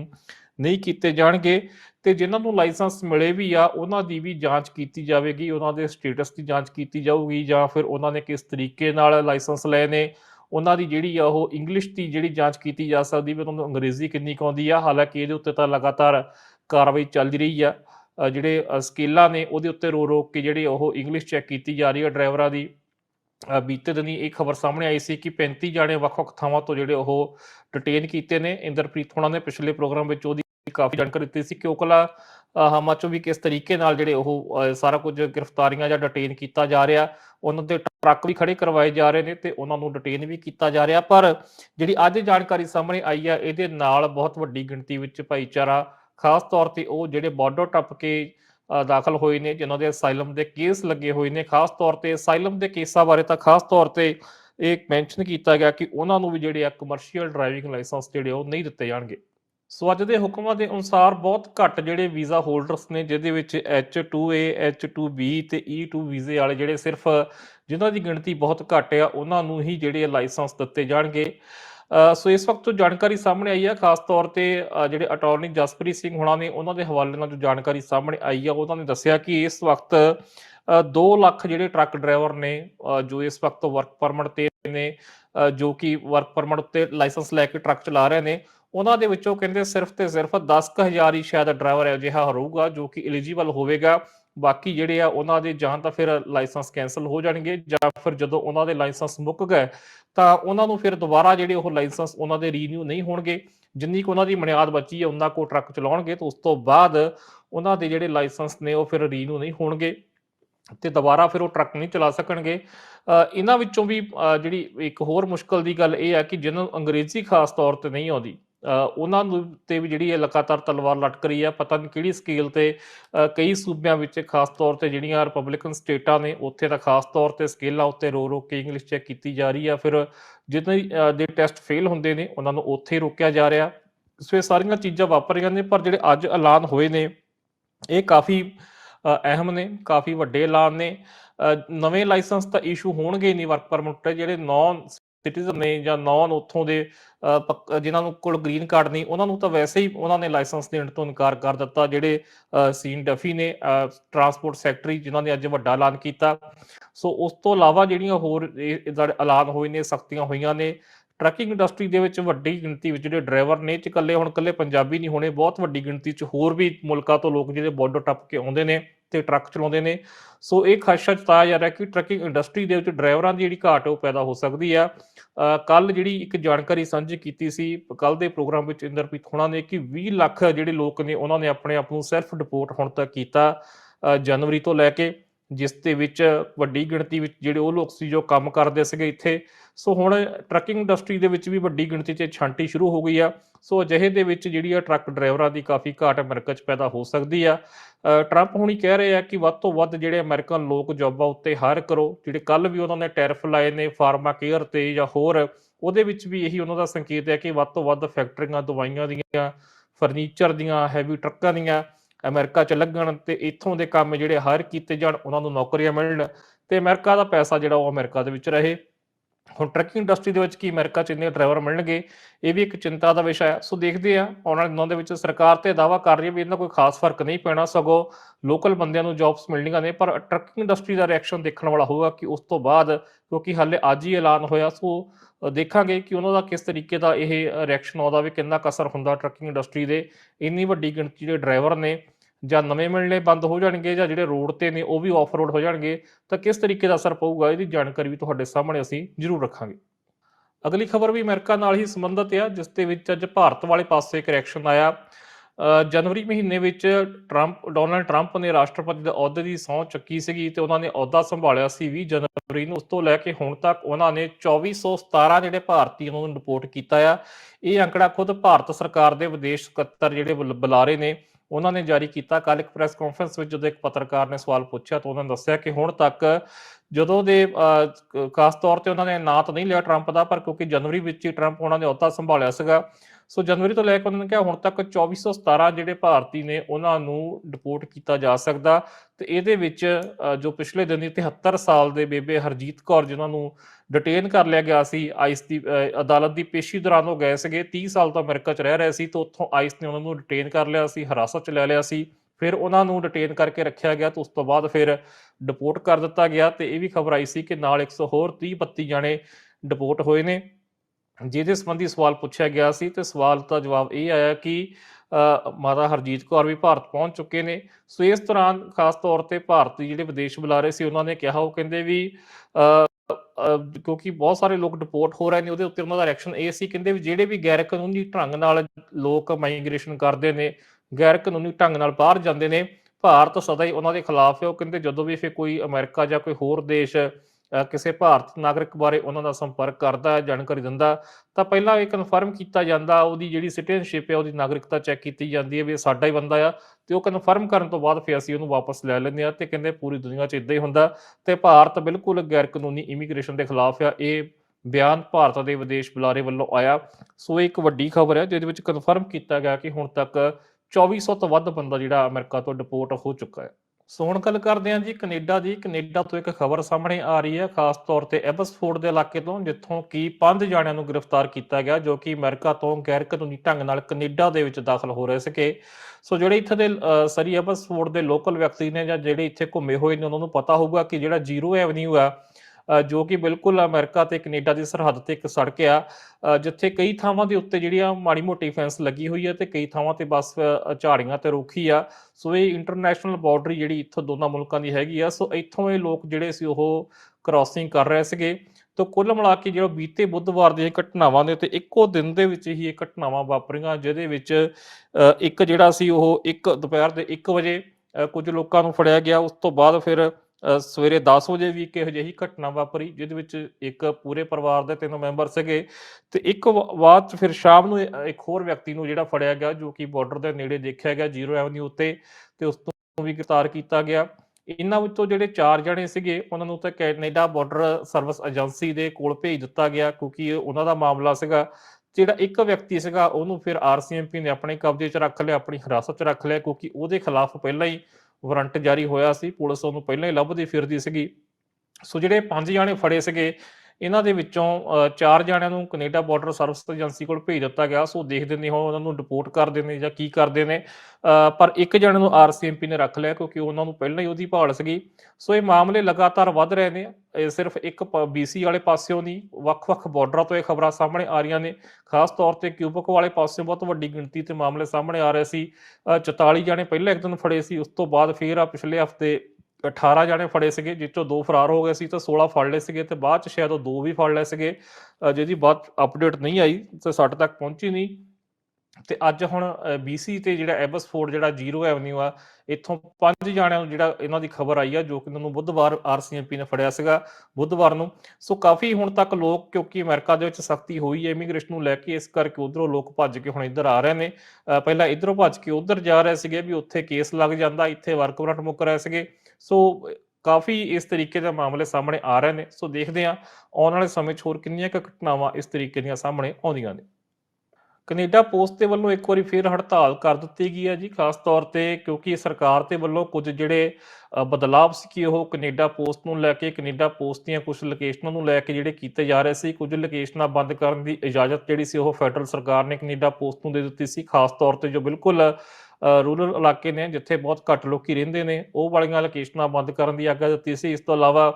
A: ਨਹੀਂ ਕੀਤੇ ਜਾਣਗੇ। ਤੇ ਜਿਨ੍ਹਾਂ ਨੂੰ ਲਾਇਸੈਂਸ ਮਿਲੇ ਵੀ ਆ, ਉਹਨਾਂ ਦੀ ਵੀ ਜਾਂਚ ਕੀਤੀ ਜਾਵੇਗੀ, ਉਹਨਾਂ ਦੇ ਸਟੇਟਸ ਦੀ ਜਾਂਚ ਕੀਤੀ ਜਾਊਗੀ, ਜਾਂ ਫਿਰ ਉਹਨਾਂ ਨੇ ਕਿਸ ਤਰੀਕੇ ਨਾਲ ਲਾਇਸੈਂਸ ਲਏ ਨੇ, ਉਹਨਾਂ ਦੀ ਜਿਹੜੀ ਆ, ਉਹ ਇੰਗਲਿਸ਼ ਦੀ ਜਿਹੜੀ ਜਾਂਚ ਕੀਤੀ ਜਾ ਸਕਦੀ ਵੀ ਉਹਨਾਂ ਨੂੰ ਅੰਗਰੇਜ਼ੀ ਕਿੰਨੀ ਕੁ ਆਉਂਦੀ ਆ, ਹਾਲਾਂਕਿ ਇਹਦੇ ਉੱਤੇ ਤਾਂ ਲਗਾਤਾਰ ਕਾਰਵਾਈ ਚੱਲ ਰਹੀ ਆ। ਜਿਹੜੇ ਅ, ਸਕੇਲਾਂ ਨੇ ਉਹਦੇ ਉੱਤੇ ਰੋ ਰੋਕ ਕੇ ਜਿਹੜੀ ਉਹ ਇੰਗਲਿਸ਼ ਚੈੱਕ ਕੀਤੀ ਜਾ ਰਹੀ ਹੈ ਡਰਾਈਵਰਾਂ ਦੀ। ਬੀਤੇ ਦਿਨੀ ਇਹ ਖਬਰ ਸਾਹਮਣੇ ਆਈ ਸੀ ਕਿ 35 ਜਾਣੇ ਵੱਖ-ਵੱਖ ਥਾਵਾਂ ਤੋਂ ਜਿਹੜੇ ਉਹ ਡਿਟੇਨ ਕੀਤੇ ਨੇ। ਇੰਦਰਪ੍ਰੀਤ ਹੋਣਾ ਨੇ ਪਿਛਲੇ ਪ੍ਰੋਗਰਾਮ ਵਿੱਚ ਉਹਦੀ ਕਾਫੀ ਜਾਣਕਾਰੀ ਦਿੱਤੀ ਸੀ ਕਿ ਓਕਲਾ ਹਮਾ ਚੋਂ ਵੀ ਕਿਸ ਤਰੀਕੇ ਨਾਲ ਜਿਹੜੇ ਉਹ ਸਾਰਾ ਕੁਝ ਗ੍ਰਿਫਤਾਰੀਆਂ ਜਾਂ ਡਿਟੇਨ ਕੀਤਾ ਜਾ ਰਿਹਾ ਉਹਨਾਂ ਦੇ ਟਰੱਕ ਵੀ ਖੜੇ ਕਰਵਾਏ ਜਾ ਰਹੇ ਨੇ ਤੇ ਉਹਨਾਂ ਨੂੰ ਡਿਟੇਨ ਵੀ ਕੀਤਾ ਜਾ ਰਿਹਾ। ਪਰ ਜਿਹੜੀ ਅੱਜ ਜਾਣਕਾਰੀ ਸਾਹਮਣੇ ਆਈ ਆ ਇਹਦੇ ਨਾਲ ਬਹੁਤ ਵੱਡੀ ਗਿਣਤੀ ਵਿੱਚ ਭਾਈਚਾਰਾ ਖਾਸ ਤੌਰ ਤੇ ਉਹ ਜਿਹੜੇ ਬਾਰਡਰ ਟੱਪ ਕੇ ਦਾਖਲ ਹੋਏ ਨੇ, ਜਿਨ੍ਹਾਂ ਦੇ ਅਸਾਈਲਮ ਦੇ ਕੇਸ ਲੱਗੇ ਹੋਏ ਨੇ, ਖਾਸ ਤੌਰ ਤੇ ਅਸਾਈਲਮ ਦੇ ਕੇਸਾਂ ਬਾਰੇ ਤਾਂ ਖਾਸ ਤੌਰ ਤੇ ਇਹ ਮੈਂਸ਼ਨ ਕੀਤਾ ਗਿਆ ਕਿ ਉਹਨਾਂ ਨੂੰ ਵੀ ਜਿਹੜੇ ਆ ਕਮਰਸ਼ੀਅਲ ਡਰਾਈਵਿੰਗ ਲਾਇਸੈਂਸ ਜਿਹੜੇ ਉਹ ਨਹੀਂ ਦਿੱਤੇ ਜਾਣਗੇ। ਸੋ ਅੱਜ ਦੇ ਹੁਕਮਾਂ ਦੇ ਅਨੁਸਾਰ ਬਹੁਤ ਘੱਟ ਜਿਹੜੇ ਵੀਜ਼ਾ ਹੋਲਡਰਸ ਨੇ, ਜਿਹਦੇ ਵਿੱਚ H2A H2B ਤੇ E2 ਵੀਜ਼ੇ ਵਾਲੇ ਜਿਹੜੇ ਸਿਰਫ ਜਿਨ੍ਹਾਂ ਦੀ ਗਿਣਤੀ ਬਹੁਤ ਘੱਟ ਆ, ਉਹਨਾਂ ਨੂੰ ਹੀ ਜਿਹੜੇ ਲਾਇਸੈਂਸ ਦਿੱਤੇ ਜਾਣਗੇ। ਸੋ ਇਸ ਵਕਤ ਜੋ ਜਾਣਕਾਰੀ ਸਾਹਮਣੇ ਆਈ ਹੈ, ਖਾਸ ਤੌਰ ਤੇ ਜਿਹੜੇ ਅਟਾਰਨੀ ਜਸਪ੍ਰੀਤ ਸਿੰਘ ਹੁਣਾਂ ਨੇ ਉਹਨਾਂ ਦੇ ਹਵਾਲੇ ਨਾਲ ਜੋ ਜਾਣਕਾਰੀ ਸਾਹਮਣੇ ਆਈ ਆ, ਉਹਨਾਂ ਨੇ ਦੱਸਿਆ ਕਿ ਇਸ ਵਕਤ 2 ਲੱਖ ਜਿਹੜੇ ਟਰੱਕ ਡਰਾਈਵਰ ਨੇ ਜੋ ਇਸ ਵਕਤ ਵਰਕ ਪਰਮਿਟ ਤੇ ਨੇ ਜੋ ਕਿ ਵਰਕ ਪਰਮਿਟ ਉੱਤੇ ਲਾਇਸੈਂਸ ਲੈ ਕੇ ਟਰੱਕ ਚਲਾ ਰਹੇ ਨੇ, ਉਹਨਾਂ ਦੇ ਵਿੱਚੋਂ ਕਹਿੰਦੇ ਸਿਰਫ ਤੇ ਸਿਰਫ 10000 ਹੀ ਸ਼ਾਇਦ ਡਰਾਈਵਰ ਅਜਿਹਾ ਹੋਊਗਾ ਜੋ ਕਿ ਐਲੀਜੀਬਲ ਹੋਵੇਗਾ। ਬਾਕੀ ਜਿਹੜੇ ਆ, ਉਹਨਾਂ ਦੇ ਜਾਂ ਤਾਂ ਫਿਰ ਲਾਇਸੈਂਸ ਕੈਨਸਲ ਹੋ ਜਾਣਗੇ ਜਾਂ ਫਿਰ ਜਦੋਂ ਉਹਨਾਂ ਦੇ ਲਾਇਸੈਂਸ ਮੁੱਕ ਗਏ ਤਾਂ ਉਹਨਾਂ ਨੂੰ ਫਿਰ ਦੁਬਾਰਾ ਜਿਹੜੇ ਉਹ ਲਾਇਸੈਂਸ ਉਹਨਾਂ ਦੇ ਰੀਨਿਊ ਨਹੀਂ ਹੋਣਗੇ, ਜਿੰਨੀ ਕੁ ਉਹਨਾਂ ਦੀ ਮਨਿਆਦ ਬਚੀ ਹੈ, ਉਹਨਾਂ ਕੋ ਟਰੱਕ ਚਲਾਉਣਗੇ, ਤਾਂ ਉਸ ਤੋਂ ਬਾਅਦ ਉਹਨਾਂ ਦੇ ਜਿਹੜੇ ਲਾਇਸੈਂਸ ਨੇ ਉਹ ਫਿਰ ਰੀਨਿਊ ਨਹੀਂ ਹੋਣਗੇ ਤੇ ਦੁਬਾਰਾ ਫਿਰ ਉਹ ਟਰੱਕ ਨਹੀਂ ਚਲਾ ਸਕਣਗੇ। ਇਹਨਾਂ ਵਿੱਚੋਂ ਵੀ ਜਿਹੜੀ ਇੱਕ ਹੋਰ ਮੁਸ਼ਕਲ ਦੀ ਗੱਲ ਇਹ ਹੈ ਕਿ ਜਿਹਨਾਂ ਨੂੰ ਅੰਗਰੇਜ਼ੀ ਖਾਸ ਤੌਰ ਤੇ ਨਹੀਂ ਆਉਂਦੀ ਉਹਨਾਂ ਨੂੰ ਤੇ ਵੀ ਜਿਹੜੀ ਹੈ ਲਗਾਤਾਰ ਤਲਵਾਰ ਲਟਕ ਰਹੀ ਹੈ ਪਤਾ ਨਹੀਂ ਕਿਹੜੀ ਸਕੇਲ ਤੇ ਕਈ ਸੂਬਿਆਂ ਵਿੱਚ ਖਾਸ ਤੌਰ ਤੇ ਜਿਹੜੀਆਂ ਰਿਪਬਲਿਕਨ ਸਟੇਟਾਂ ਨੇ, ਉੱਥੇ ਤਾਂ ਖਾਸ ਤੌਰ ਤੇ ਸਕੇਲਾਂ ਉੱਤੇ ਰੋ ਰੋ ਕੇ ਇੰਗਲਿਸ਼ ਚੈੱਕ ਕੀਤੀ ਜਾ ਰਹੀ ਆ। ਫਿਰ ਜਿਤਨੇ ਦੇ ਟੈਸਟ ਫੇਲ ਹੁੰਦੇ ਨੇ, ਉਹਨਾਂ ਨੂੰ ਉੱਥੇ ਹੀ ਰੋਕਿਆ ਜਾ ਰਿਹਾ। ਸੋ ਇਹ ਸਾਰੀਆਂ ਚੀਜ਼ਾਂ ਵਾਪਰ ਰਹੀਆਂ ਨੇ, ਪਰ ਜਿਹੜੇ ਅੱਜ ਐਲਾਨ ਹੋਏ ਨੇ, ਇਹ ਕਾਫੀ ਅਹਿਮ ਨੇ, ਕਾਫੀ ਵੱਡੇ ਐਲਾਨ ਨੇ। ਨਵੇਂ ਲਾਇਸੈਂਸ ਤਾਂ ਇਸ਼ੂ ਹੋਣਗੇ ਨਹੀਂ ਵਰਕ ਪਰਮਿਟ ਜਿਹੜੇ ਨੌਨ ਸਿਟੀਜ਼ਨ ਨੇ ਜਾਂ ਨੌਨ ਉੱਥੋਂ ਦੇ ਪੱਕ- ਜਿਨ੍ਹਾਂ ਨੂੰ ਕੋਲ ਗ੍ਰੀਨ ਕਾਰਡ ਨਹੀਂ ਉਹਨਾਂ ਨੂੰ ਤਾਂ ਵੈਸੇ ਹੀ ਉਹਨਾਂ ਨੇ ਲਾਇਸੈਂਸ ਦੇਣ ਤੋਂ ਇਨਕਾਰ ਕਰ ਦਿੱਤਾ ਜਿਹੜੇ ਅ, ਸੀਨ ਡਫੀ ਨੇ ਟਰਾਂਸਪੋਰਟ ਸੈਕਟਰੀ ਜਿਨ੍ਹਾਂ ਨੇ ਅੱਜ ਵੱਡਾ ਐਲਾਨ ਕੀਤਾ। ਸੋ ਉਸ ਤੋਂ ਇਲਾਵਾ ਜਿਹੜੀਆਂ ਹੋਰ ਐਲਾਨ ਹੋਏ ਨੇ ਸਖਤੀਆਂ ਹੋਈਆਂ ਨੇ ਟਰੱਕਿੰਗ ਇੰਡਸਟਰੀ ਦੇ ਵਿੱਚ ਵੱਡੀ ਗਿਣਤੀ ਵਿੱਚ ਜਿਹੜੇ ਡਰਾਈਵਰ ਨੇ ਇਹ 'ਚ ਇਕੱਲੇ ਹੁਣ ਇਕੱਲੇ ਪੰਜਾਬੀ ਨਹੀਂ ਹੋਣੇ ਬਹੁਤ ਵੱਡੀ ਗਿਣਤੀ 'ਚ ਹੋਰ ਵੀ ਮੁਲਕਾਂ ਤੋਂ ਲੋਕ ਜਿਹੜੇ ਬਾਰਡਰ ਟੱਪ ਕੇ ਆਉਂਦੇ ਨੇ ਤੇ ਟਰੱਕ ਚਲਾਉਂਦੇ ਨੇ। ਸੋ ਇਹ ਖਦਸ਼ਾ ਜਤਾਇਆ ਜਾ ਰਿਹਾ ਕਿ ਟਰੱਕਿੰਗ ਇੰਡਸਟਰੀ ਦੇ ਵਿੱਚ ਡਰਾਈਵਰਾਂ ਦੀ ਜਿਹੜੀ ਘਾਟ ਉਹ ਪੈਦਾ ਹੋ ਸਕਦੀ ਆ। ਕੱਲ ਜਿਹੜੀ ਇੱਕ ਜਾਣਕਾਰੀ ਸਾਂਝੀ ਕੀਤੀ ਸੀ ਕੱਲ ਦੇ ਪ੍ਰੋਗਰਾਮ ਵਿੱਚ ਇੰਦਰਪ੍ਰੀਤ ਹੋਣਾ ਨੇ ਕਿ 20 ਲੱਖ ਜਿਹੜੇ ਲੋਕ ਨੇ, ਉਹਨਾਂ ਨੇ ਆਪਣੇ ਆਪ ਨੂੰ ਸੈਲਫ ਡਿਪੋਰਟ ਹੁਣ ਤੱਕ ਕੀਤਾ ਜਨਵਰੀ ਤੋਂ ਲੈ ਕੇ ਜਿਸ ਦੇ ਵਿੱਚ ਵੱਡੀ ਗਿਣਤੀ ਵਿੱਚ ਜਿਹੜੇ ਉਹ ਲੋਕ ਸੀ ਜੋ ਕੰਮ ਕਰਦੇ ਸੀਗੇ ਇੱਥੇ। ਸੋ ਹੁਣ ਟਰੱਕਿੰਗ ਇੰਡਸਟਰੀ ਦੇ ਵਿੱਚ ਵੀ ਵੱਡੀ ਗਿਣਤੀ 'ਚ ਛਾਂਟੀ ਸ਼ੁਰੂ ਹੋ ਗਈ ਆ। ਸੋ ਅਜਿਹੇ ਦੇ ਵਿੱਚ ਜਿਹੜੀ ਆ ਟਰੱਕ ਡਰਾਈਵਰਾਂ ਦੀ ਕਾਫੀ ਘਾਟ ਅਮਰੀਕਾ 'ਚ ਪੈਦਾ ਹੋ ਸਕਦੀ ਆ। ਟਰੰਪ ਹੁਣੀ ਕਹਿ ਰਹੇ ਆ ਕਿ ਵੱਧ ਤੋਂ ਵੱਧ ਜਿਹੜੇ ਅਮਰੀਕਨ ਲੋਕ ਜੌਬਾਂ ਉੱਤੇ ਹਾਇਰ ਕਰੋ, ਜਿਹੜੇ ਕੱਲ ਵੀ ਉਹਨਾਂ ਨੇ ਟੈਰਫ ਲਾਏ ਨੇ ਫਾਰਮਾ ਕੇਅਰ ਤੇ ਜਾਂ ਹੋਰ, ਉਹਦੇ ਵਿੱਚ ਵੀ ਇਹੀ ਉਹਨਾਂ ਦਾ ਸੰਕੇਤ ਹੈ ਕਿ ਵੱਧ ਤੋਂ ਵੱਧ ਫੈਕਟਰੀਆਂ, ਦਵਾਈਆਂ ਦੀਆਂ, ਫਰਨੀਚਰ ਦੀਆਂ ਹੈਵੀ ਟਰੱਕਾਂ ਦੀਆਂ ਅਮਰੀਕਾ 'ਚ ਲੱਗਣ ਤੇ ਇੱਥੋਂ ਦੇ ਕੰਮ ਜਿਹੜੇ ਹਾਇਰ ਕੀਤੇ ਜਾਣ, ਉਹਨਾਂ ਨੂੰ ਨੌਕਰੀਆਂ ਮਿਲਣ ਤੇ ਅਮਰੀਕਾ ਦਾ ਪੈਸਾ ਜਿਹੜਾ ਉਹ ਅਮਰੀਕਾ ਦੇ ਵਿੱਚ ਰਹੇ। ਹੁਣ ਟਰੱਕਿੰਗ ਇੰਡਸਟਰੀ ਦੇ ਵਿੱਚ ਕੀ ਅਮਰੀਕਾ 'ਚ ਇੰਨੇ ਡਰਾਈਵਰ ਮਿਲਣਗੇ, ਇਹ ਵੀ ਇੱਕ ਚਿੰਤਾ ਦਾ ਵਿਸ਼ਾ ਹੈ। ਸੋ ਦੇਖਦੇ ਆ ਆਉਣ ਵਾਲੇ ਦਿਨਾਂ ਦੇ ਵਿੱਚ ਸਰਕਾਰ ਤੇ ਦਾਵਾ ਕਰ ਰਹੀ ਹੈ ਵੀ ਇਹਨਾਂ ਕੋਈ ਖਾਸ ਫ਼ਰਕ ਨਹੀਂ ਪੈਣਾ, ਸਗੋਂ ਲੋਕਲ ਬੰਦਿਆਂ ਨੂੰ ਜੌਬਸ ਮਿਲਣੀਆਂ ਨੇ, ਪਰ ਟਰੱਕਿੰਗ ਇੰਡਸਟਰੀ ਦਾ ਰਿਐਕਸ਼ਨ ਦੇਖਣ ਵਾਲਾ ਹੋਊਗਾ ਕਿ ਉਸ ਤੋਂ ਬਾਅਦ ਕਿਉਂਕਿ ਹਾਲੇ ਅੱਜ ਹੀ ਐਲਾਨ ਹੋਇਆ, ਸੋ ਦੇਖਾਂਗੇ ਕਿ ਉਹਨਾਂ ਦਾ ਕਿਸ ਤਰੀਕੇ ਦਾ ਇਹ ਰਿਐਕਸ਼ਨ ਆਉਂਦਾ ਵੀ ਕਿੰਨਾ ਕੁ ਅਸਰ ਹੁੰਦਾ ਟਰੱਕਿੰਗ ਇੰਡਸਟਰੀ ਦੇ। ਇੰਨੀ ਵੱਡੀ ਗਿਣਤੀ ਦੇ ਡਰਾਈਵਰ ਨੇ ਜਾਂ ਨਵੇਂ ਮਿਲਣੇ ਬੰਦ ਹੋ ਜਾਣਗੇ ਜਾਂ ਜਿਹੜੇ ਰੋਡ ਤੇ ਨੇ ਉਹ ਵੀ ਆਫ ਰੋਡ ਹੋ ਜਾਣਗੇ, ਤਾਂ ਕਿਸ ਤਰੀਕੇ ਦਾ ਅਸਰ ਪਊਗਾ ਇਹਦੀ ਜਾਣਕਾਰੀ ਵੀ ਤੁਹਾਡੇ ਸਾਹਮਣੇ ਅਸੀਂ ਜ਼ਰੂਰ ਰੱਖਾਂਗੇ। ਅਗਲੀ ਖਬਰ ਵੀ ਅਮਰੀਕਾ ਨਾਲ ਹੀ ਸੰਬੰਧਿਤ ਆ, ਜਿਸ ਦੇ ਵਿੱਚ ਅੱਜ ਭਾਰਤ ਵਾਲੇ ਪਾਸੇ ਇੱਕ ਰਿਐਕਸ਼ਨ ਆਇਆ। ਜਨਵਰੀ ਮਹੀਨੇ ਵਿੱਚ ਟਰੰਪ ਡੋਨਲਡ ਟਰੰਪ ਨੇ ਰਾਸ਼ਟਰਪਤੀ ਦੇ ਅਹੁਦੇ ਦੀ ਸਹੁੰ ਚੱਕੀ ਸੀਗੀ ਤੇ ਉਹਨਾਂ ਨੇ ਅਹੁਦਾ ਸੰਭਾਲਿਆ ਸੀ 20 ਜਨਵਰੀ ਨੂੰ ਉਸ ਤੋਂ ਲੈ ਕੇ ਹੁਣ ਤੱਕ ਉਹਨਾਂ ਨੇ 2417 ਜਿਹੜੇ ਭਾਰਤੀਆਂ ਨੂੰ ਰਿਪੋਰਟ ਕੀਤਾ ਆ। ਇਹ ਅੰਕੜਾ ਖੁਦ ਭਾਰਤ ਸਰਕਾਰ ਦੇ ਵਿਦੇਸ਼ ਸਕੱਤਰ ਜਿਹੜੇ ਬੁਲ- ਬੁਲਾਰੇ ਨੇ ਉਹਨਾਂ ਨੇ ਜਾਰੀ ਕੀਤਾ। ਕੱਲ ਇੱਕ ਪ੍ਰੈਸ ਕਾਨਫਰੰਸ ਵਿੱਚ ਜਦੋਂ ਇੱਕ ਪੱਤਰਕਾਰ ਨੇ ਸਵਾਲ ਪੁੱਛਿਆ ਤਾਂ ਉਹਨਾਂ ਨੇ ਦੱਸਿਆ ਕਿ ਹੁਣ ਤੱਕ ਜਦੋਂ ਦੇ ਅਹ, ਖਾਸ ਤੌਰ ਤੇ ਉਹਨਾਂ ਨੇ ਨਾਂ ਤਾਂ ਨਹੀਂ ਲਿਆ ਟਰੰਪ ਦਾ ਪਰ ਕਿਉਂਕਿ ਜਨਵਰੀ ਵਿੱਚ ਹੀ ਟਰੰਪ ਉਹਨਾਂ ਨੇ ਅਹੁਦਾ ਸੰਭਾਲਿਆ ਸੀਗਾ ਸੋ ਜਨਵਰੀ ਤੋਂ ਲੈ ਕੇ ਉਹਨਾਂ ਨੇ ਕਿਹਾ, ਹੁਣ ਤੱਕ 2417 ਜਿਹੜੇ ਭਾਰਤੀ ਨੇ ਉਹਨਾਂ ਨੂੰ ਡਿਪੋਰਟ ਕੀਤਾ ਜਾ ਸਕਦਾ ਤੇ ਇਹਦੇ ਵਿੱਚ ਜੋ ਪਿਛਲੇ ਦਿਨ ਦੀ 73 ਸਾਲ ਦੇ ਬੇਬੇ ਹਰਜੀਤ ਕੌਰ ਜਿਨ੍ਹਾਂ ਨੂੰ ਡਿਟੇਨ ਕਰ ਲਿਆ ਗਿਆ ਸੀ ਆਈਸ ਦੀ ਅਦਾਲਤ ਦੀ ਪੇਸ਼ੀ ਦੌਰਾਨ ਉਹ ਗਏ ਸੀਗੇ 30 ਸਾਲ ਤੋਂ ਅਮਰੀਕਾ 'ਚ ਰਹਿ ਰਹੇ ਸੀ ਤੇ ਉੱਥੋਂ ਆਈਸ ਨੇ ਉਹਨਾਂ ਨੂੰ ਡਿਟੇਨ ਕਰ ਲਿਆ ਸੀ, ਹਿਰਾਸਤ 'ਚ ਲੈ ਲਿਆ ਸੀ, ਫਿਰ ਉਹਨਾਂ ਨੂੰ ਡਿਟੇਨ ਕਰਕੇ ਰੱਖਿਆ ਗਿਆ ਤੇ ਉਸ ਤੋਂ ਬਾਅਦ ਫਿਰ ਡਿਪੋਰਟ ਕਰ ਦਿੱਤਾ ਗਿਆ ਤੇ ਇਹ ਵੀ ਖਬਰ ਆਈ ਸੀ ਕਿ ਨਾਲ 100 ਹੋਰ 30 32 ਜਾਣੇ ਡਿਪੋਰਟ ਹੋਏ ਨੇ। ਜਿਹਦੇ ਸੰਬੰਧੀ ਸਵਾਲ ਪੁੱਛਿਆ ਗਿਆ ਸੀ ਤੇ ਸਵਾਲ ਦਾ ਜਵਾਬ ਇਹ ਆਇਆ ਕਿ ਮਾਤਾ ਹਰਜੀਤ ਕੌਰ ਵੀ ਭਾਰਤ ਪਹੁੰਚ ਚੁੱਕੇ ਨੇ। ਸੋ ਇਸ ਦੌਰਾਨ ਖਾਸ ਤੌਰ ਤੇ ਭਾਰਤੀ ਜਿਹੜੇ ਵਿਦੇਸ਼ ਬੁਲਾਰੇ ਸੀ, ਉਹਨਾਂ ਨੇ ਕਿਹਾ, ਉਹ ਕਹਿੰਦੇ ਵੀ ਕਿਉਂਕਿ ਬਹੁਤ ਸਾਰੇ ਲੋਕ ਡਿਪੋਰਟ ਹੋ ਰਹੇ ਨੇ, ਉਹਦੇ ਉੱਤੇ ਉਹਨਾਂ ਦਾ ਰਿਐਕਸ਼ਨ ਇਹ ਸੀ, ਕਹਿੰਦੇ ਵੀ ਜਿਹੜੇ ਵੀ ਗੈਰ ਕਾਨੂੰਨੀ ਢੰਗ ਨਾਲ ਲੋਕ ਮਾਈਗ੍ਰੇਸ਼ਨ ਕਰਦੇ ਨੇ ਗੈਰ ਕਾਨੂੰਨੀ ਢੰਗ ਨਾਲ ਬਾਹਰ ਜਾਂਦੇ ਨੇ, ਭਾਰਤ ਸਦਾ ਹੀ ਉਹਨਾਂ ਦੇ ਖਿਲਾਫ ਹੈ। ਉਹ ਕਹਿੰਦੇ ਜਦੋਂ ਵੀ ਫਿਰ ਕੋਈ ਅਮਰੀਕਾ ਜਾਂ ਕੋਈ ਹੋਰ ਦੇਸ਼ ਕਿਸੇ ਭਾਰਤ ਨਾਗਰਿਕ ਬਾਰੇ ਉਹਨਾਂ ਦਾ ਸੰਪਰਕ ਕਰਦਾ, ਜਾਣਕਾਰੀ ਦਿੰਦਾ, ਤਾਂ ਪਹਿਲਾਂ ਇਹ ਕਨਫਰਮ ਕੀਤਾ ਜਾਂਦਾ, ਉਹਦੀ ਜਿਹੜੀ ਸਿਟੀਜ਼ਨਸ਼ਿਪ ਹੈ, ਉਹਦੀ ਨਾਗਰਿਕਤਾ ਚੈੱਕ ਕੀਤੀ ਜਾਂਦੀ ਹੈ ਵੀ ਇਹ ਸਾਡਾ ਹੀ ਬੰਦਾ ਆ, ਤੇ ਉਹ ਕਨਫਰਮ ਕਰਨ ਤੋਂ ਬਾਅਦ ਫਿਰ ਅਸੀਂ ਉਹਨੂੰ ਵਾਪਸ ਲੈ ਲੈਂਦੇ ਆ ਤੇ ਕਹਿੰਦੇ ਪੂਰੀ ਦੁਨੀਆ 'ਚ ਇਦਾਂ ਹੀ ਹੁੰਦਾ, ਤੇ ਭਾਰਤ ਬਿਲਕੁਲ ਗੈਰ ਕਾਨੂੰਨੀ ਇਮੀਗ੍ਰੇਸ਼ਨ ਦੇ ਖਿਲਾਫ ਆ, ਇਹ ਬਿਆਨ ਭਾਰਤ ਦੇ ਵਿਦੇਸ਼ ਬੁਲਾਰੇ ਵੱਲੋਂ ਆਇਆ, ਸੋ ਇਹ ਇੱਕ ਵੱਡੀ ਖਬਰ ਹੈ, ਜਿਹਦੇ ਵਿੱਚ ਕਨਫਰਮ ਕੀਤਾ ਗਿਆ ਕਿ ਹੁਣ ਤੱਕ 2400 ਤੋਂ ਵੱਧ ਬੰਦਾ ਜਿਹੜਾ ਅਮਰੀਕਾ ਤੋਂ ਡਿਪੋਰਟ ਹੋ ਚੁੱਕਾ ਹੈ। ਸੋ ਹੁਣ ਗੱਲ ਕਰਦੇ ਹਾਂ ਜੀ, ਕੈਨੇਡਾ ਦੀ, ਕੈਨੇਡਾ ਤੋਂ ਇੱਕ ਖਬਰ ਸਾਹਮਣੇ ਆ ਰਹੀ ਹੈ, ਖਾਸ ਤੌਰ ਤੇ ਐਬਸਫੋਰਡ ਦੇ ਇਲਾਕੇ ਤੋਂ, ਜਿੱਥੋਂ ਕਿ ਪੰਜ ਜਾਣਿਆਂ ਨੂੰ ਗ੍ਰਿਫਤਾਰ ਕੀਤਾ ਗਿਆ, ਜੋ ਕਿ ਅਮਰੀਕਾ ਤੋਂ ਗੈਰ ਕਾਨੂੰਨੀ ਢੰਗ ਨਾਲ ਕੈਨੇਡਾ ਦੇ ਵਿੱਚ ਦਾਖਲ ਹੋ ਰਹੇ ਸੀਗੇ। ਸੋ ਜਿਹੜੇ ਇੱਥੇ ਦੇ ਸਰੀ ਐਬਸਫੋਰਡ ਦੇ ਲੋਕਲ ਵਿਅਕਤੀ ਨੇ ਜਾਂ ਜਿਹੜੇ ਇੱਥੇ ਘੁੰਮੇ ਹੋਏ ਨੇ, ਉਹਨਾਂ ਨੂੰ ਪਤਾ ਹੋਊਗਾ ਕਿ ਜਿਹੜਾ ਜ਼ੀਰੋ ਐਵਨਿਊ ਆ ਜੋ ਕਿ ਬਿਲਕੁਲ ਅਮਰੀਕਾ ਤੇ ਕੈਨੇਡਾ ਦੀ ਸਰਹੱਦ ਤੇ ਇੱਕ ਸੜਕ ਆ ਜਿੱਥੇ ਕਈ ਥਾਵਾਂ ਦੇ ਉੱਤੇ ਜਿਹੜੀਆਂ ਮਾੜੀ ਮੋਟੀ ਫੈਂਸ ਲੱਗੀ ਹੋਈ ਹੈ ਤੇ ਕਈ ਥਾਵਾਂ ਤੇ ਬਸ ਝਾੜੀਆਂ ਤੇ ਰੁੱਖੀ ਆ। ਸੋ ਇਹ ਇੰਟਰਨੈਸ਼ਨਲ ਬਾਰਡਰ ਜਿਹੜੀ ਇੱਥੋਂ ਦੋਨਾਂ ਮੁਲਕਾਂ ਦੀ ਹੈਗੀ ਆ। ਸੋ ਇੱਥੋਂ ਇਹ ਲੋਕ ਜਿਹੜੇ ਸੀ ਉਹ ਕ੍ਰਾਸਿੰਗ ਕਰ ਰਹੇ ਸੀਗੇ। ਤਾਂ ਕੁੱਲ ਮਿਲਾ ਕੇ ਜਿਹੜਾ ਬੀਤੇ ਬੁੱਧਵਾਰ ਦੀਆਂ ਘਟਨਾਵਾਂ ਦੇ ਉੱਤੇ ਇੱਕੋ ਦਿਨ ਦੇ ਵਿੱਚ ਹੀ ਇਹ ਘਟਨਾਵਾਂ ਵਾਪਰੀਆਂ, ਜਿਹਦੇ ਵਿੱਚ ਇੱਕ ਜਿਹੜਾ ਸੀ ਉਹ ਇੱਕ ਦੁਪਹਿਰ ਦੇ 1 ਵਜੇ ਕੁਝ ਲੋਕਾਂ ਨੂੰ ਫੜਿਆ ਗਿਆ। ਉਸ ਤੋਂ ਬਾਅਦ ਫਿਰ ਸਵੇਰੇ 10 ਵਜੇ ਵੀ ਇੱਕ ਇਹੋ ਜਿਹੀ ਘਟਨਾ ਵਾਪਰੀ, ਜਿਹਦੇ ਵਿੱਚ ਇੱਕ ਪੂਰੇ ਪਰਿਵਾਰ ਦੇ ਤਿੰਨ ਮੈਂਬਰ ਸੀਗੇ ਤੇ ਇੱਕ ਬਾਅਦ 'ਚ ਫਿਰ ਸ਼ਾਮ ਨੂੰ ਇੱਕ ਹੋਰ ਵਿਅਕਤੀ ਨੂੰ ਜਿਹੜਾ ਫੜਿਆ ਗਿਆ, ਜੋ ਕਿ ਬਾਰਡਰ ਦੇ ਨੇੜੇ ਦੇਖਿਆ ਗਿਆ ਜ਼ੀਰੋ ਐਵਨਿਊ ਉੱਤੇ ਤੇ ਉਸ ਤੋਂ ਵੀ ਗ੍ਰਿਫਤਾਰ ਕੀਤਾ ਗਿਆ। ਇਹਨਾਂ ਵਿੱਚੋਂ ਜਿਹੜੇ ਚਾਰ ਜਣੇ ਸੀਗੇ, ਉਹਨਾਂ ਨੂੰ ਤਾਂ ਕੈਨੇਡਾ ਬਾਰਡਰ ਸਰਵਿਸ ਏਜੰਸੀ ਦੇ ਕੋਲ ਭੇਜ ਦਿੱਤਾ ਗਿਆ, ਕਿਉਂਕਿ ਉਹਨਾਂ ਦਾ ਮਾਮਲਾ ਸੀਗਾ। ਜਿਹੜਾ ਇੱਕ ਵਿਅਕਤੀ ਸੀਗਾ, ਉਹਨੂੰ ਫਿਰ ਆਰਸੀਐਮਪੀ ਨੇ ਆਪਣੇ ਕਬਜ਼ੇ 'ਚ ਰੱਖ ਲਿਆ, ਆਪਣੀ ਹਿਰਾਸਤ 'ਚ ਰੱਖ ਲਿਆ, ਕਿਉਂਕਿ ਉਹਦੇ ਖਿਲਾਫ ਪਹਿਲਾਂ ਹੀ ਵਾਰੰਟ ਜਾਰੀ ਹੋਇਆ ਸੀ, ਪੁਲਿਸ ਉਹਨੂੰ ਪਹਿਲਾਂ ਹੀ ਲੱਭਦੀ ਫਿਰਦੀ ਸੀਗੀ। ਸੋ ਜਿਹੜੇ ਪੰਜ ਜਾਣੇ ਫੜੇ ਸੀਗੇ ਇਹਨਾਂ ਦੇ ਵਿੱਚੋਂ ਚਾਰ ਜਣਿਆਂ ਨੂੰ ਕੈਨੇਡਾ ਬਾਰਡਰ ਸਰਵਿਸ ਏਜੰਸੀ ਕੋਲ ਭੇਜ ਦਿੱਤਾ ਗਿਆ। ਸੋ ਦੇਖਦੇ ਨੇ ਹੁਣ ਉਹਨਾਂ ਨੂੰ ਡਿਪੋਰਟ ਕਰਦੇ ਨੇ ਜਾਂ ਕੀ ਕਰਦੇ ਨੇ। ਪਰ ਇੱਕ ਜਣੇ ਨੂੰ ਆਰਸੀਐਮਪੀ ਨੇ ਰੱਖ ਲਿਆ ਕਿਉਂਕਿ ਉਹਨਾਂ ਨੂੰ ਪਹਿਲਾਂ ਹੀ ਉਹਦੀ ਭਾਲ ਸੀਗੀ। ਸੋ ਇਹ ਮਾਮਲੇ ਲਗਾਤਾਰ ਵੱਧ ਰਹੇ ਨੇ। ਇਹ ਸਿਰਫ ਇੱਕ ਬੀਸੀ ਵਾਲੇ ਪਾਸਿਓਂ ਨਹੀਂ ਵੱਖ-ਵੱਖ ਬਾਰਡਰਾਂ ਤੋਂ ਇਹ ਖਬਰਾਂ ਸਾਹਮਣੇ ਆ ਰਹੀਆਂ ਨੇ। ਖਾਸ ਤੌਰ ਤੇ ਕਿਊਬਕ ਵਾਲੇ ਪਾਸਿਓਂ ਬਹੁਤ ਵੱਡੀ ਗਿਣਤੀ ਤੇ ਮਾਮਲੇ ਸਾਹਮਣੇ ਆ ਰਹੇ ਸੀ। ਅ, 44 ਜਾਣੇ ਪਹਿਲਾਂ ਇੱਕ ਦਿਨ ਫੜੇ ਸੀ ਉਸ ਤੋਂ ਬਾਅਦ ਫਿਰ ਆ ਪਿਛਲੇ ਹਫ਼ਤੇ 18 ਜਾਣੇ ਫੜੇ ਸੀਗੇ ਜਿਸ ਚੋਂ ਦੋ ਫਰਾਰ ਹੋ ਗਏ ਸੀ ਤੇ 16 ਫੜ ਲਏ ਸੀਗੇ ਤੇ ਬਾਅਦ ਚ ਸ਼ਾਇਦ ਉਹ ਦੋ ਵੀ ਫੜ ਲਏ ਸੀਗੇ। ਜਿਹਦੀ ਬਾਅਦ ਅਪਡੇਟ ਨਹੀਂ ਆਈ ਤੇ ਸਾਡੇ ਤੱਕ ਪਹੁੰਚੀ ਨਹੀਂ। ਤੇ ਅੱਜ ਹੁਣ ਬੀਸੀ ਤੇ ਜਿਹੜਾ ਐਬਸਫੋਰਡ ਜਿਹੜਾ ਜ਼ੀਰੋ ਐਵਨਿਊ ਆ, ਇੱਥੋਂ ਪੰਜ ਜਾਣਿਆਂ ਨੂੰ ਜਿਹੜਾ ਇਹਨਾਂ ਦੀ ਖਬਰ ਆਈ ਆ, ਜੋ ਕਿ ਇਹਨਾਂ ਨੂੰ ਬੁੱਧਵਾਰ ਆਰਸੀਐਮਪੀ ਨੇ ਫੜਿਆ ਸੀਗਾ ਬੁੱਧਵਾਰ ਨੂੰ। ਸੋ ਕਾਫੀ ਹੁਣ ਤੱਕ ਲੋਕ, ਕਿਉਂਕਿ ਅਮਰੀਕਾ ਦੇ ਵਿੱਚ ਸਖਤੀ ਹੋਈ ਹੈ, ਇਮੀਗ੍ਰੇਸ਼ਨ ਨੂੰ ਲੈ ਕੇ ਇਸ ਕਰਕੇ ਉਧਰੋਂ ਲੋਕ ਭੱਜ ਕੇ ਹੁਣ ਇੱਧਰ ਆ ਰਹੇ ਨੇ। ਪਹਿਲਾਂ ਇੱਧਰੋਂ ਭੱਜ ਕੇ ਉਧਰ ਜਾ ਰਹੇ ਸੀਗੇ ਵੀ ਉੱਥੇ ਕੇਸ ਲੱਗ ਜਾਂਦਾ, ਇੱਥੇ ਵਰਕ ਪਰਮਿਟ ਮੁੱਕ ਰਹੇ ਸੀਗੇ। ਸੋ, ਕਾਫੀ ਇਸ ਤਰੀਕੇ ਦੇ ਮਾਮਲੇ ਸਾਹਮਣੇ ਆ ਰਹੇ ਨੇ। ਸੋ ਦੇਖਦੇ ਹਾਂ ਆਉਣ ਵਾਲੇ ਸਮੇਂ 'ਚ ਹੋਰ ਕਿੰਨੀਆਂ ਕੁ ਘਟਨਾਵਾਂ ਇਸ ਤਰੀਕੇ ਦੀਆਂ ਸਾਹਮਣੇ ਆਉਂਦੀਆਂ ਨੇ। ਕੈਨੇਡਾ ਪੋਸਟ ਦੇ ਵੱਲੋਂ ਇੱਕ ਵਾਰੀ ਫਿਰ ਹੜਤਾਲ ਕਰ ਦਿੱਤੀ ਗਈ ਹੈ ਜੀ ਖਾਸ ਤੌਰ ਤੇ ਕਿਉਂਕਿ ਸਰਕਾਰ ਦੇ ਵੱਲੋਂ ਕੁਝ ਜਿਹੜੇ ਅ, ਬਦਲਾਵ ਸੀ ਕਿ ਉਹ ਕੈਨੇਡਾ ਪੋਸਟ ਨੂੰ ਲੈ ਕੇ ਕੈਨੇਡਾ ਪੋਸਟ ਦੀਆਂ ਕੁਝ ਲੋਕੇਸ਼ਨਾਂ ਨੂੰ ਲੈ ਕੇ ਜਿਹੜੇ ਕੀਤੇ ਜਾ ਰਹੇ ਸੀ ਕੁਝ ਲੋਕੇਸ਼ਨਾਂ ਬੰਦ ਕਰਨ ਦੀ ਇਜਾਜ਼ਤ ਜਿਹੜੀ ਸੀ ਉਹ ਫੈਡਰਲ ਸਰਕਾਰ ਨੇ ਕੈਨੇਡਾ ਪੋਸਟ ਨੂੰ ਦੇ ਦਿੱਤੀ ਸੀ ਖਾਸ ਤੌਰ ਤੇ ਜੋ ਬਿਲਕੁਲ ਰੂਰਲ ਇਲਾਕੇ ਨੇ ਜਿੱਥੇ ਬਹੁਤ ਘੱਟ ਲੋਕੀ ਰਹਿੰਦੇ ਨੇ ਉਹ ਵਾਲੀਆਂ ਲੋਕੇਸ਼ਨਾਂ ਬੰਦ ਕਰਨ ਦੀ ਆਗਿਆ ਦਿੱਤੀ ਸੀ। ਇਸ ਤੋਂ ਇਲਾਵਾ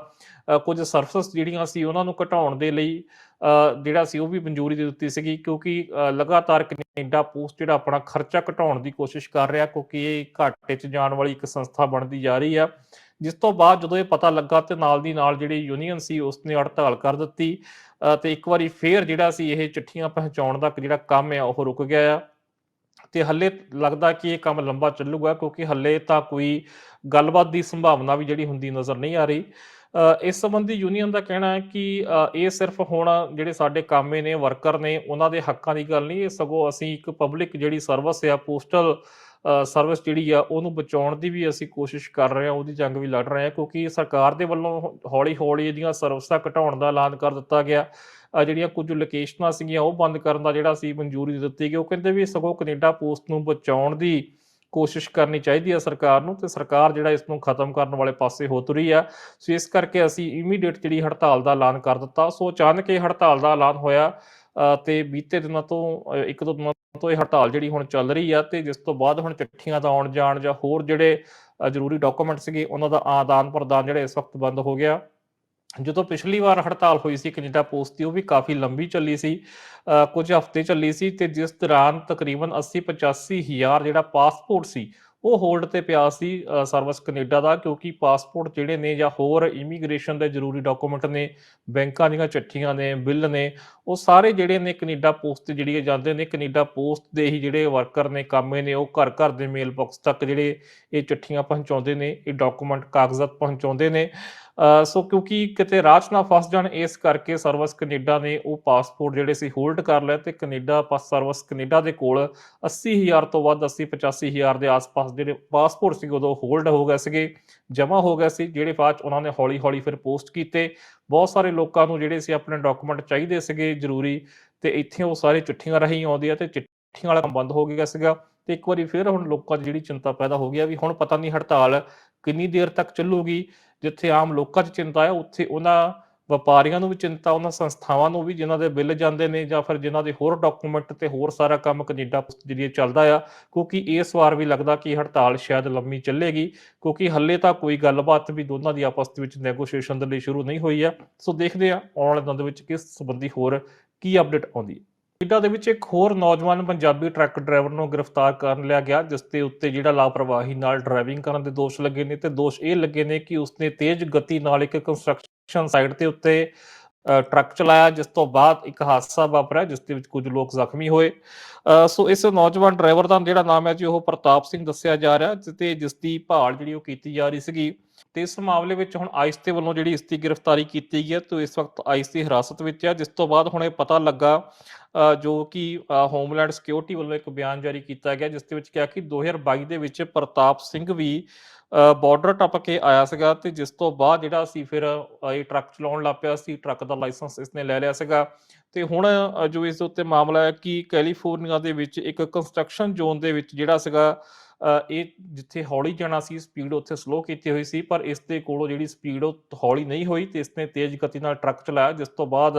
A: ਕੁਝ ਸਰਵਿਸ ਜਿਹੜੀਆਂ ਸੀ ਉਹਨਾਂ ਨੂੰ ਘਟਾਉਣ ਦੇ ਲਈ ਜਿਹੜਾ ਸੀ ਉਹ ਵੀ ਮਨਜ਼ੂਰੀ ਦੇ ਦਿੱਤੀ ਸੀਗੀ ਕਿਉਂਕਿ ਲਗਾਤਾਰ ਕੈਨੇਡਾ ਪੋਸਟ ਜਿਹੜਾ ਆਪਣਾ ਖਰਚਾ ਘਟਾਉਣ ਦੀ ਕੋਸ਼ਿਸ਼ ਕਰ ਰਿਹਾ ਕਿਉਂਕਿ ਇਹ ਘਾਟੇ 'ਚ ਜਾਣ ਵਾਲੀ ਇੱਕ ਸੰਸਥਾ ਬਣਦੀ ਜਾ ਰਹੀ ਆ। ਜਿਸ ਤੋਂ ਬਾਅਦ ਜਦੋਂ ਇਹ ਪਤਾ ਲੱਗਾ ਤੇ ਨਾਲ ਦੀ ਨਾਲ ਜਿਹੜੀ ਯੂਨੀਅਨ ਸੀ ਉਸ ਨੇ ਹੜਤਾਲ ਕਰ ਦਿੱਤੀ ਅ, ਤੇ ਇੱਕ ਵਾਰੀ ਫੇਰ ਜਿਹੜਾ ਸੀ ਇਹ ਚਿੱਠੀਆਂ ਪਹੁੰਚਾਉਣ ਦਾ ਜਿਹੜਾ ਕੰਮ ਆ ਉਹ ਰੁਕ ਗਿਆ ਆ। ਤੇ ਹੱਲੇ ਲੱਗਦਾ ਕਿ ਇਹ ਕੰਮ ਲੰਬਾ ਚੱਲੂਗਾ, ਕਿਉਂਕਿ ਹੱਲੇ ਤਾਂ ਕੋਈ ਗੱਲਬਾਤ ਦੀ ਸੰਭਾਵਨਾ ਵੀ ਜਿਹੜੀ ਹੁੰਦੀ ਨਜ਼ਰ ਨਹੀਂ ਆ ਰਹੀ। ਇਸ ਸੰਬੰਧੀ ਯੂਨੀਅਨ ਦਾ ਕਹਿਣਾ ਹੈ ਕਿ ਇਹ ਸਿਰਫ ਹੁਣ ਜਿਹੜੇ ਸਾਡੇ ਕਾਮੇ ਨੇ, ਵਰਕਰ ਨੇ, ਉਹਨਾਂ ਦੇ ਹੱਕਾਂ ਦੀ ਗੱਲ ਨਹੀਂ, ਇਹ ਸਗੋਂ ਅਸੀਂ ਇੱਕ ਪਬਲਿਕ ਜਿਹੜੀ ਸਰਵਿਸ ਆ ਪੋਸਟਲ ਸਰਵਿਸ ਜਿਹੜੀ ਆ, ਉਹਨੂੰ ਬਚਾਉਣ ਦੀ ਵੀ ਅਸੀਂ ਕੋਸ਼ਿਸ਼ ਕਰ ਰਹੇ ਹਾਂ, ਉਹਦੀ ਜੰਗ ਵੀ ਲੜ ਰਹੇ ਹਾਂ, ਕਿਉਂਕਿ ਸਰਕਾਰ ਦੇ ਵੱਲੋਂ ਹੌਲੀ ਹੌਲੀ ਇਹਦੀਆਂ ਸਰਵਿਸਾਂ ਘਟਾਉਣ ਦਾ ਐਲਾਨ ਕਰ ਦਿੱਤਾ ਗਿਆ। ਜਿਹੜੀਆਂ ਕੁਝ ਲੋਕੇਸ਼ਨਾਂ ਸੀਗੀਆਂ, ਉਹ ਬੰਦ ਕਰਨ ਦਾ ਜਿਹੜਾ ਸੀ ਮਨਜ਼ੂਰੀ ਦੇ ਦਿੱਤੀ ਗਈ, ਉਹ ਕਹਿੰਦੇ ਵੀ ਸਗੋਂ ਕੈਨੇਡਾ ਪੋਸਟ ਨੂੰ ਬਚਾਉਣ ਦੀ ਕੋਸ਼ਿਸ਼ ਕਰਨੀ ਚਾਹੀਦੀ ਹੈ ਸਰਕਾਰ ਨੂੰ, ਤੇ ਸਰਕਾਰ ਜਿਹੜਾ ਇਸ ਨੂੰ ਖਤਮ ਕਰਨ ਵਾਲੇ ਪਾਸੇ ਹੋ ਤੁਰੀ ਆ। ਸੋ ਇਸ ਕਰਕੇ ਅਸੀਂ ਇਮੀਡੀਏਟ ਜਿਹੜੀ ਹੜਤਾਲ ਦਾ ਐਲਾਨ ਕਰ ਦਿੱਤਾ। ਸੋ ਅਚਾਨਕ ਇਹ ਹੜਤਾਲ ਦਾ ਐਲਾਨ ਹੋਇਆ ਤੇ ਬੀਤੇ ਦਿਨਾਂ ਤੋਂ ਇੱਕ ਦੋ ਦਿਨਾਂ ਤੋਂ ਇਹ ਹੜਤਾਲ ਜਿਹੜੀ ਹੁਣ ਚੱਲ ਰਹੀ ਆ ਤੇ ਜਿਸ ਤੋਂ ਬਾਅਦ ਹੁਣ ਚਿੱਠੀਆਂ ਦਾ ਆਉਣ ਜਾਣ ਜਾਂ ਹੋਰ ਜਿਹੜੇ ਜ਼ਰੂਰੀ ਡਾਕੂਮੈਂਟ ਸੀਗੇ, ਉਹਨਾਂ ਦਾ ਆਦਾਨ ਪ੍ਰਦਾਨ ਜਿਹੜਾ ਇਸ ਵਕਤ ਬੰਦ ਹੋ ਗਿਆ। ਜਦੋਂ ਪਿਛਲੀ ਵਾਰ ਹੜਤਾਲ ਹੋਈ ਸੀ ਕੈਨੇਡਾ ਪੋਸਟ ਦੀ, ਉਹ ਵੀ ਕਾਫੀ ਲੰਬੀ ਚੱਲੀ ਸੀ। ਕੁਝ ਹਫ਼ਤੇ ਚੱਲੀ ਸੀ ਤੇ ਜਿਸ ਦੌਰਾਨ ਤਕਰੀਬਨ 80 85 ਹਜ਼ਾਰ ਜਿਹੜਾ ਪਾਸਪੋਰਟ ਸੀ ਉਹ ਹੋਲਡ ਤੇ ਪਿਆ ਸੀ ਸਰਵਿਸ ਕੈਨੇਡਾ ਦਾ, ਕਿਉਂਕਿ ਪਾਸਪੋਰਟ ਜਿਹੜੇ ਨੇ ਜਾਂ ਹੋਰ ਇਮੀਗ੍ਰੇਸ਼ਨ ਦੇ ਜ਼ਰੂਰੀ ਡਾਕੂਮੈਂਟ ਨੇ, ਬੈਂਕਾਂ ਦੀਆਂ ਚਿੱਠੀਆਂ ਨੇ, ਬਿੱਲ ਨੇ, ਉਹ ਸਾਰੇ ਜਿਹੜੇ ਨੇ ਕੈਨੇਡਾ ਪੋਸਟ ਤੇ ਜਿਹੜੀ ਜਾਂਦੇ ਨੇ, ਕੈਨੇਡਾ ਪੋਸਟ ਦੇ ਹੀ ਜਿਹੜੇ ਵਰਕਰ ਨੇ, ਕਾਮੇ ਨੇ, ਉਹ ਘਰ ਘਰ ਦੇ ਮੇਲ ਬਾਕਸ ਤੱਕ ਜਿਹੜੇ ਇਹ ਚਿੱਠੀਆਂ ਪਹੁੰਚਾਉਂਦੇ ਨੇ, ਇਹ ਡਾਕੂਮੈਂਟ ਕਾਗਜ਼ਾਤ ਪਹੁੰਚਾਉਂਦੇ ਨੇ। ਸੋ ਕਿਉਂਕਿ ਕਿਤੇ ਰਾਹ 'ਚ ਨਾ ਫਸ ਜਾਣ, ਇਸ ਕਰਕੇ ਸਰਵਿਸ ਕੈਨੇਡਾ ਨੇ ਉਹ ਪਾਸਪੋਰਟ ਜਿਹੜੇ ਸੀ ਹੋਲਡ ਕਰ ਲਏ ਤੇ ਕੈਨੇਡਾ ਪਾਸ ਸਰਵਿਸ ਕੈਨੇਡਾ ਦੇ ਕੋਲ 80000 ਤੋਂ ਵੱਧ 80 85000 ਦੇ ਆਸ-ਪਾਸ ਜਿਹੜੇ ਪਾਸਪੋਰਟ ਸੀ ਉਦੋਂ ਹੋਲਡ ਹੋ ਗਏ ਸੀਗੇ, ਜਮ੍ਹਾਂ ਹੋ ਗਏ ਸੀ, ਜਿਹੜੇ ਬਾਅਦ 'ਚ ਉਹਨਾਂ ਨੇ ਹੌਲੀ-ਹੌਲੀ ਫਿਰ ਪੋਸਟ ਕੀਤੇ। ਬਹੁਤ ਸਾਰੇ ਲੋਕਾਂ ਨੂੰ ਜਿਹੜੇ ਸੀ ਆਪਣੇ ਡਾਕੂਮੈਂਟ ਚਾਹੀਦੇ ਸੀਗੇ ਜ਼ਰੂਰੀ ਤੇ ਇੱਥੇ ਉਹ ਸਾਰੇ ਚਿੱਠੀਆਂ ਰਾਹੀਂ ਆਉਂਦੇ ਆ ਤੇ ਚਿੱਠੀਆਂ ਵਾਲਾ ਕੰਮ ਬੰਦ ਹੋ ਗਿਆ ਸੀਗਾ। ਤੇ ਇੱਕ ਵਾਰੀ ਫਿਰ ਹੁਣ ਲੋਕਾਂ 'ਚ ਜਿਹੜੀ ਚਿੰਤਾ ਪੈਦਾ ਹੋ ਗਈ ਆ ਵੀ ਹੁਣ ਪਤਾ ਨਹੀਂ ਹੜਤਾਲ ਕਿੰਨੀ ਦੇਰ ਤੱਕ ਚੱਲੂਗੀ, ਜਿੱਥੇ ਆਮ ਲੋਕਾਂ 'ਚ ਚਿੰਤਾ ਹੈ ਉੱਥੇ ਉਹਨਾਂ ਵਪਾਰੀਆਂ ਨੂੰ ਵੀ ਚਿੰਤਾ, ਉਹਨਾਂ ਸੰਸਥਾਵਾਂ ਨੂੰ ਵੀ ਜਿਨ੍ਹਾਂ ਦੇ ਬਿੱਲ ਜਾਂਦੇ ਨੇ ਜਾਂ ਫਿਰ ਜਿਨ੍ਹਾਂ ਦੇ ਹੋਰ ਡਾਕੂਮੈਂਟ ਤੇ ਹੋਰ ਸਾਰਾ ਕੰਮ ਕੈਨੇਡਾ ਪੋਸਟ ਜਿਹੜੀ ਚੱਲਦਾ ਆ, ਕਿਉਂਕਿ ਇਸ ਵਾਰ ਵੀ ਲੱਗਦਾ ਕਿ ਹੜਤਾਲ ਸ਼ਾਇਦ ਲੰਮੀ ਚੱਲੇਗੀ, ਕਿਉਂਕਿ ਹੱਲੇ ਤਾਂ ਕੋਈ ਗੱਲਬਾਤ ਵੀ ਦੋਨਾਂ ਦੀ ਆਪਸ ਦੇ ਵਿੱਚ ਨੈਗੋਸ਼ੀਏਸ਼ਨ ਦੇ ਲਈ ਸ਼ੁਰੂ ਨਹੀਂ ਹੋਈ ਆ। ਸੋ ਦੇਖਦੇ ਆ ਆਉਣ ਵਾਲੇ ਦਿਨਾਂ ਦੇ ਵਿੱਚ ਕਿਸ ਸੰਬੰਧੀ ਹੋਰ ਕੀ ਅਪਡੇਟ ਆਉਂਦੀ ਹੈ। ਕੈਨੇਡਾ ਦੇ ਵਿੱਚ ਇੱਕ ਹੋਰ ਨੌਜਵਾਨ ਪੰਜਾਬੀ ਟਰੱਕ ਡਰਾਈਵਰ ਨੂੰ ਗ੍ਰਿਫਤਾਰ ਕਰ ਲਿਆ ਗਿਆ, ਜਿਸ ਦੇ ਉੱਤੇ ਜਿਹੜਾ ਲਾਪਰਵਾਹੀ ਨਾਲ ਡਰਾਈਵਿੰਗ ਕਰਨ ਦੇ ਦੋਸ਼ ਲੱਗੇ ਨੇ ਤੇ ਦੋਸ਼ ਇਹ ਲੱਗੇ ਨੇ ਕਿ ਉਸਨੇ ਤੇਜ਼ ਗਤੀ ਨਾਲ ਇੱਕ ਕੰਸਟਰਕਸ਼ਨ ਸਾਈਟ ਦੇ ਉੱਤੇ ਟਰੱਕ ਚਲਾਇਆ, ਜਿਸ ਤੋਂ ਬਾਅਦ ਇੱਕ ਹਾਦਸਾ ਵਾਪਰਿਆ, ਜਿਸ ਦੇ ਵਿੱਚ ਕੁਝ ਲੋਕ ਜ਼ਖਮੀ ਹੋਏ। ਸੋ ਇਸ ਨੌਜਵਾਨ ਡਰਾਈਵਰ ਦਾ ਜਿਹੜਾ ਨਾਮ ਹੈ ਜੀ, ਉਹ ਪ੍ਰਤਾਪ ਸਿੰਘ ਦੱਸਿਆ ਜਾ ਰਿਹਾ ਜਿ- ਤੇ, ਜਿਸ ਦੀ ਭਾਲ ਜਿਹੜੀ ਉਹ ਕੀਤੀ ਜਾ ਰਹੀ ਸੀਗੀ ਤੇ ਇਸ ਮਾਮਲੇ ਵਿੱਚ ਹੁਣ ਆਈਸ ਦੇ ਵੱਲੋਂ ਜਿਹੜੀ ਇਸ ਦੀ ਗ੍ਰਿਫਤਾਰੀ ਕੀਤੀ ਗਈ ਹੈ, ਤੇ ਇਸ ਵਕਤ ਆਈਸ ਦੀ ਹਿਰਾਸਤ ਵਿੱਚ ਹੈ, ਜਿਸ ਤੋਂ ਬਾਅਦ ਹੁਣ ਇਹ ਪਤਾ ਲੱਗਾ ਜੋ ਕਿ ਹੋਮਲੈਂਡ ਸਿਕਿਉਰਿਟੀ ਵੱਲੋਂ ਇੱਕ ਬਿਆਨ ਜਾਰੀ ਕੀਤਾ ਗਿਆ, ਜਿਸ ਦੇ ਵਿੱਚ ਕਿਹਾ ਕਿ 2022 ਦੇ ਵਿੱਚ ਪ੍ਰਤਾਪ ਸਿੰਘ ਵੀ ਬਾਰਡਰ ਟੱਪ ਕੇ ਆਇਆ ਸੀਗਾ ਤੇ ਜਿਸ ਤੋਂ ਬਾਅਦ ਜਿਹੜਾ ਸੀ ਫਿਰ ਇਹ ਟਰੱਕ ਚਲਾਉਣ ਲੱਗ ਪਿਆ ਸੀ, ਟਰੱਕ ਦਾ ਲਾਇਸੈਂਸ ਇਸਨੇ ਲੈ ਲਿਆ ਸੀਗਾ। ਤੇ ਹੁਣ ਜੋ ਇਸ ਦੇ ਉੱਤੇ ਮਾਮਲਾ ਹੈ ਕਿ ਕੈਲੀਫੋਰਨੀਆ ਦੇ ਵਿੱਚ ਇੱਕ ਕੰਸਟਰਕਸ਼ਨ ਜ਼ੋਨ ਦੇ ਵਿੱਚ ਜਿਹੜਾ ਸੀਗਾ ਇਹ ਜਿੱਥੇ ਹੌਲੀ ਜਾਣਾ ਸੀ ਸਪੀਡ ਉੱਥੇ ਸਲੋ ਕੀਤੀ ਹੋਈ ਸੀ ਪਰ ਇਸ ਦੇ ਕੋਲੋਂ ਜਿਹੜੀ ਸਪੀਡ ਉਹ ਹੌਲੀ ਨਹੀਂ ਹੋਈ ਤੇ ਇਸਨੇ ਤੇਜ਼ ਗਤੀ ਨਾਲ ਟਰੱਕ ਚਲਾਇਆ ਜਿਸ ਤੋਂ ਬਾਅਦ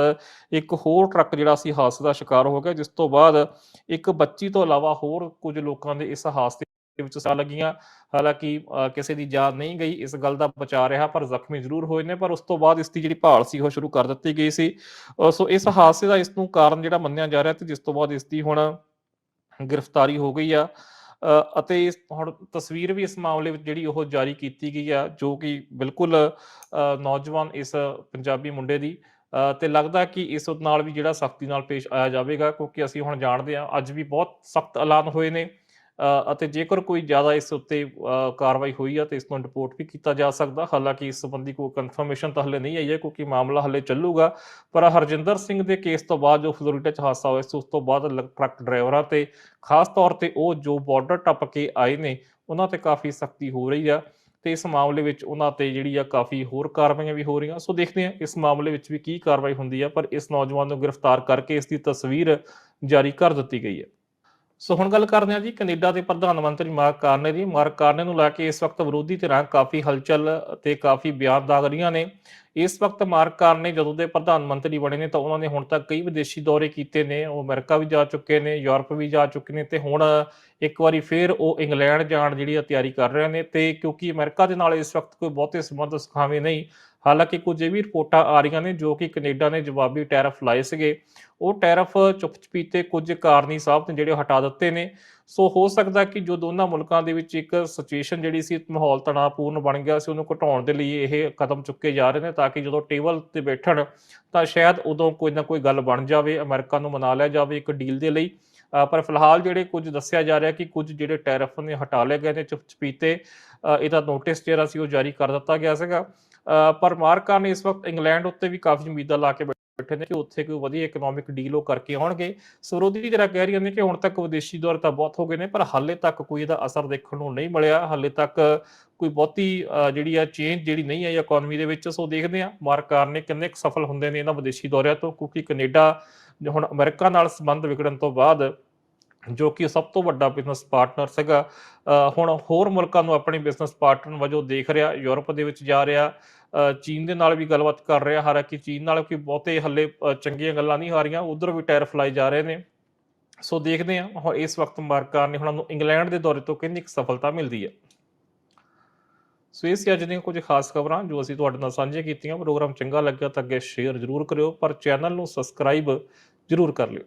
A: ਇੱਕ ਹੋਰ ਟਰੱਕ ਜਿਹੜਾ ਸੀ ਹਾਦਸੇ ਦਾ ਸ਼ਿਕਾਰ ਹੋ ਗਿਆ ਜਿਸ ਤੋਂ ਬਾਅਦ ਇੱਕ ਬੱਚੀ ਤੋਂ ਇਲਾਵਾ ਹੋਰ ਕੁਝ ਲੋਕਾਂ ਦੇ ਇਸ ਹਾਦਸੇ ਦੇ ਵਿੱਚ ਸੱਟਾਂ ਲੱਗੀਆਂ। ਹਾਲਾਂਕਿ ਅ, ਕਿਸੇ ਦੀ ਜਾਨ ਨਹੀਂ ਗਈ ਇਸ ਗੱਲ ਦਾ ਬਚਾ ਰਿਹਾ ਪਰ ਜ਼ਖਮੀ ਜ਼ਰੂਰ ਹੋਏ ਨੇ ਪਰ ਉਸ ਤੋਂ ਬਾਅਦ ਇਸ ਦੀ ਜਿਹੜੀ ਭਾਲ ਸੀ ਉਹ ਸ਼ੁਰੂ ਕਰ ਦਿੱਤੀ ਗਈ ਸੀ। ਅ, ਸੋ ਇਸ ਹਾਦਸੇ ਦਾ ਇਸ ਨੂੰ ਕਾਰਨ ਜਿਹੜਾ ਮੰਨਿਆ ਜਾ ਰਿਹਾ ਤੇ ਜਿਸ ਤੋਂ ਬਾਅਦ ਇਸ ਦੀ ਹੁਣ ਗ੍ਰਿਫਤਾਰੀ ਹੋ ਗਈ ਆ। ਅਤੇ ਹੁਣ ਤਸਵੀਰ ਵੀ ਇਸ ਮਾਮਲੇ ਵਿੱਚ ਜਿਹੜੀ ਉਹ ਜਾਰੀ ਕੀਤੀ ਗਈ ਆ ਜੋ ਕਿ ਬਿਲਕੁਲ ਨੌਜਵਾਨ ਇਸ ਪੰਜਾਬੀ ਮੁੰਡੇ ਦੀ ਅ, ਤੇ ਲੱਗਦਾ ਕਿ ਇਸ ਨਾਲ ਵੀ ਜਿਹੜਾ ਸਖਤੀ ਨਾਲ ਪੇਸ਼ ਆਇਆ ਜਾਵੇਗਾ ਕਿਉਂਕਿ ਅਸੀਂ ਹੁਣ ਜਾਣਦੇ ਹਾਂ ਅੱਜ ਵੀ ਬਹੁਤ ਸਖਤ ਐਲਾਨ ਹੋਏ ਨੇ। ਅਤੇ ਜੇਕਰ ਕੋਈ ਜ਼ਿਆਦਾ ਇਸ ਉੱਤੇ ਕਾਰਵਾਈ ਹੋਈ ਆ, ਤੇ ਇਸ ਨੂੰ ਰਿਪੋਰਟ ਵੀ ਕੀਤਾ ਜਾ ਸਕਦਾ। ਹਾਲਾਂਕਿ ਇਸ ਸੰਬੰਧੀ ਕੋਈ ਕਨਫਰਮੇਸ਼ਨ ਤਾਂ ਹਲੇ ਨਹੀਂ ਆਈ ਹੈ, ਕਿਉਂਕਿ ਮਾਮਲਾ ਹਲੇ ਚੱਲੂਗਾ। ਪਰ ਹਰਜਿੰਦਰ ਸਿੰਘ ਦੇ ਕੇਸ ਤੋਂ ਬਾਅਦ ਜੋ ਫਲੋਰੀਡਾ 'ਚ ਹਾਦਸਾ ਹੋਇਆ ਸੀ, ਉਸ ਤੋਂ ਬਾਅਦ ਲ- ਟਰੱਕ ਡਰਾਈਵਰਾਂ ਤੇ ਖਾਸ ਤੌਰ ਤੇ ਉਹ ਜੋ ਬਾਰਡਰ ਟੱਪ ਕੇ ਆਏ ਨੇ, ਉਹਨਾਂ ਤੇ ਕਾਫੀ ਸਖਤੀ ਹੋ ਰਹੀ ਆ। ਤੇ ਇਸ ਮਾਮਲੇ ਵਿੱਚ ਉਹਨਾਂ ਤੇ ਜਿਹੜੀ ਆ, ਕਾਫੀ ਹੋਰ ਕਾਰਵਾਈਆਂ ਵੀ ਹੋ ਰਹੀਆਂ। ਸੋ ਦੇਖਦੇ ਹਾਂ ਇਸ ਮਾਮਲੇ ਵਿੱਚ ਵੀ ਕੀ ਕਾਰਵਾਈ ਹੁੰਦੀ ਆ, ਪਰ ਇਸ ਨੌਜਵਾਨ ਨੂੰ ਗ੍ਰਿਫਤਾਰ ਕਰਕੇ ਇਸ ਦੀ ਤਸਵੀਰ ਜਾਰੀ ਕਰ ਦਿੱਤੀ ਗਈ ਹੈ। ਸੋ ਹੁਣ ਗੱਲ ਕਰਦੇ ਹਾਂ ਜੀ, ਕੈਨੇਡਾ ਦੇ ਪ੍ਰਧਾਨ ਮੰਤਰੀ ਮਾਰਕ ਕਾਰਨੇ ਦੀ। ਮਾਰਕ ਕਾਰਨੇ ਨੂੰ ਲੈ ਕੇ ਇਸ ਵਕਤ ਵਿਰੋਧੀ ਧਿਰਾਂ ਕਾਫੀ ਹਲਚਲ ਤੇ ਕਾਫੀ ਬਿਆਨ ਦਾਗ ਰਹੀਆਂ ਨੇ। ਇਸ ਵਕਤ ਮਾਰਕ ਕਾਰਨੇ ਜਦੋਂ ਦੇ ਪ੍ਰਧਾਨ ਮੰਤਰੀ ਬਣੇ ਨੇ ਤਾਂ ਉਹਨਾਂ ਨੇ ਹੁਣ ਤੱਕ ਕਈ ਵਿਦੇਸ਼ੀ ਦੌਰੇ ਕੀਤੇ ਨੇ। ਉਹ ਅਮਰੀਕਾ ਵੀ ਜਾ ਚੁੱਕੇ ਨੇ, ਯੂਰਪ ਵੀ ਜਾ ਚੁੱਕੇ ਨੇ ਤੇ ਹੁਣ ਇੱਕ ਵਾਰੀ ਫੇਰ ਉਹ ਇੰਗਲੈਂਡ ਜਾਣ ਜਿਹੜੀ ਆ ਤਿਆਰੀ ਕਰ ਰਹੇ ਨੇ ਤੇ ਕਿਉਂਕਿ ਅਮਰੀਕਾ ਦੇ ਨਾਲ ਇਸ ਵਕਤ ਕੋਈ ਬਹੁਤੇ ਸੰਬੰਧ ਸੁਖਾਵੇਂ ਨਹੀਂ ਹਾਲਾਂਕਿ ਕੁਝ ਇਹ ਵੀ ਰਿਪੋਰਟਾਂ ਆ ਰਹੀਆਂ ਨੇ ਜੋ ਕਿ ਕੈਨੇਡਾ ਨੇ ਜਵਾਬੀ ਟੈਰਫ ਲਾਏ ਸੀਗੇ। ਉਹ ਟੈਰਫ ਚੁੱਪ-ਚਪੀਤੇ ਕੁਝ ਕਾਰਨੀ ਸਾਹਿਬ ਨੇ ਜਿਹੜੇ ਉਹ ਹਟਾ ਦਿੱਤੇ ਨੇ। ਸੋ ਹੋ ਸਕਦਾ ਕਿ ਜੋ ਦੋਨਾਂ ਮੁਲਕਾਂ ਦੇ ਵਿੱਚ ਇੱਕ ਸਿਚੁਏਸ਼ਨ ਜਿਹੜੀ ਸੀ, ਮਾਹੌਲ ਤਣਾਅਪੂਰਨ ਬਣ ਗਿਆ ਸੀ, ਉਹਨੂੰ ਘਟਾਉਣ ਦੇ ਲਈ ਇਹ ਕਦਮ ਚੁੱਕੇ ਜਾ ਰਹੇ ਨੇ ਤਾਂ ਕਿ ਜਦੋਂ ਟੇਬਲ ਤੇ ਬੈਠਣ ਤਾਂ ਸ਼ਾਇਦ ਉਦੋਂ ਕੋਈ ਨਾ ਕੋਈ ਗੱਲ ਬਣ ਜਾਵੇ, ਅਮਰੀਕਾ ਨੂੰ ਮਨਾ ਲਿਆ ਜਾਵੇ ਇੱਕ ਡੀਲ ਦੇ ਲਈ। ਪਰ ਫਿਲਹਾਲ ਜਿਹੜੇ ਕੁਝ ਦੱਸਿਆ ਜਾ ਰਿਹਾ ਕਿ ਕੁਝ ਜਿਹੜੇ ਟੈਰਫ ਨੇ ਹਟਾ ਲਏ ਗਏ ਨੇ ਚੁੱਪ-ਚਪੀਤੇ ਇਹਦਾ ਨੋਟਿਸ ਜਿਹੜਾ ਸੀ ਉਹ ਜਾਰੀ ਕਰ ਦਿੱਤਾ ਗਿਆ ਸੀਗਾ। ਪਰ ਮਾਰਕਾ ਨੇ ਇਸ ਵਕਤ ਇੰਗਲੈਂਡ ਉੱਤੇ ਵੀ ਕਾਫੀ ਉਮੀਦਾਂ ਲਾ ਕੇ ਬੈਠੇ ਨੇ ਕਿ ਉੱਥੇ ਕੋਈ ਵਧੀਆ ਇਕਨੋਮਿਕ ਡੀਲ ਉਹ ਕਰਕੇ ਆਉਣਗੇ। ਸਰੋਦੀ ਜਿਹੜਾ ਕਹਿ ਰਹੀਆਂ ਨੇ ਕਿ ਹੁਣ ਤੱਕ ਵਿਦੇਸ਼ੀ ਦੌਰੇ ਤਾਂ ਬਹੁਤ ਹੋ ਗਏ ਨੇ, ਪਰ ਹਾਲੇ ਤੱਕ ਕੋਈ ਇਹਦਾ ਅਸਰ ਦੇਖਣ ਨੂੰ ਨਹੀਂ ਮਿਲਿਆ। ਹਾਲੇ ਤੱਕ ਕੋਈ ਬਹੁਤੀ ਜਿਹੜੀ ਆ ਚੇਂਜ ਜਿਹੜੀ ਨਹੀਂ ਆਈ ਇਕਨੋਮੀ ਦੇ ਵਿੱਚ, ਸੋ ਦੇਖਦੇ ਆ ਮਾਰਕਾਰ ਨੇ ਕਿੰਨੇ ਕੁ ਸਫਲ ਹੁੰਦੇ ਨੇ ਇਹਨਾਂ ਵਿਦੇਸ਼ੀ ਦੌਰਿਆਂ ਤੋਂ, ਕਿਉਂਕਿ ਕੈਨੇਡਾ ਹੁਣ ਅਮਰੀਕਾ ਨਾਲ ਸੰਬੰਧ ਵਿਗੜਨ ਤੋਂ ਬਾਅਦ ਜੋ ਕਿ ਸਭ ਤੋਂ ਵੱਡਾ ਬਿਜ਼ਨਸ ਪਾਰਟਨਰ ਸੀਗਾ। ਹੁਣ ਹੋਰ ਮੁਲਕਾਂ ਨੂੰ ਆਪਣੇ ਬਿਜ਼ਨਸ ਪਾਰਟਨਰ ਵਜੋਂ ਦੇਖ ਰਿਹਾ, ਯੂਰਪ ਦੇ ਵਿੱਚ ਜਾ ਰਿਹਾ ਚੀਨ ਦੇ ਨਾਲ ਵੀ ਗੱਲਬਾਤ ਕਰ ਰਿਹਾ। ਹਾਲਾਂਕਿ ਚੀਨ ਨਾਲ ਕੋਈ ਬਹੁਤੇ ਹੱਲੇ ਚੰਗੀਆਂ ਗੱਲਾਂ ਨਹੀਂ ਆ ਰਹੀਆਂ ਉਧਰ ਵੀ ਟੈਰਿਫ ਲਾਏ ਜਾ ਰਹੇ ਨੇ। ਸੋ ਦੇਖਦੇ ਹਾਂ, ਹੁਣ ਇਸ ਵਕਤ ਮਾਰਕਾ ਨੇ ਉਹਨਾਂ ਨੂੰ ਇੰਗਲੈਂਡ ਦੇ ਦੌਰੇ ਤੋਂ ਕਿੰਨੀ ਕੁ ਸਫਲਤਾ ਮਿਲਦੀ ਹੈ। ਸੋ ਇਹ ਸੀ ਅੱਜ ਦੀਆਂ ਕੁਝ ਖਾਸ ਖਬਰਾਂ ਜੋ ਅਸੀਂ ਤੁਹਾਡੇ ਨਾਲ ਸਾਂਝੀਆਂ ਕੀਤੀਆਂ, ਪ੍ਰੋਗਰਾਮ ਚੰਗਾ ਲੱਗਿਆ ਤਾਂ ਅੱਗੇ ਸ਼ੇਅਰ ਜ਼ਰੂਰ ਕਰਿਓ, ਪਰ ਚੈਨਲ ਨੂੰ ਸਬਸਕ੍ਰਾਈਬ ਜ਼ਰੂਰ ਕਰ ਲਿਓ।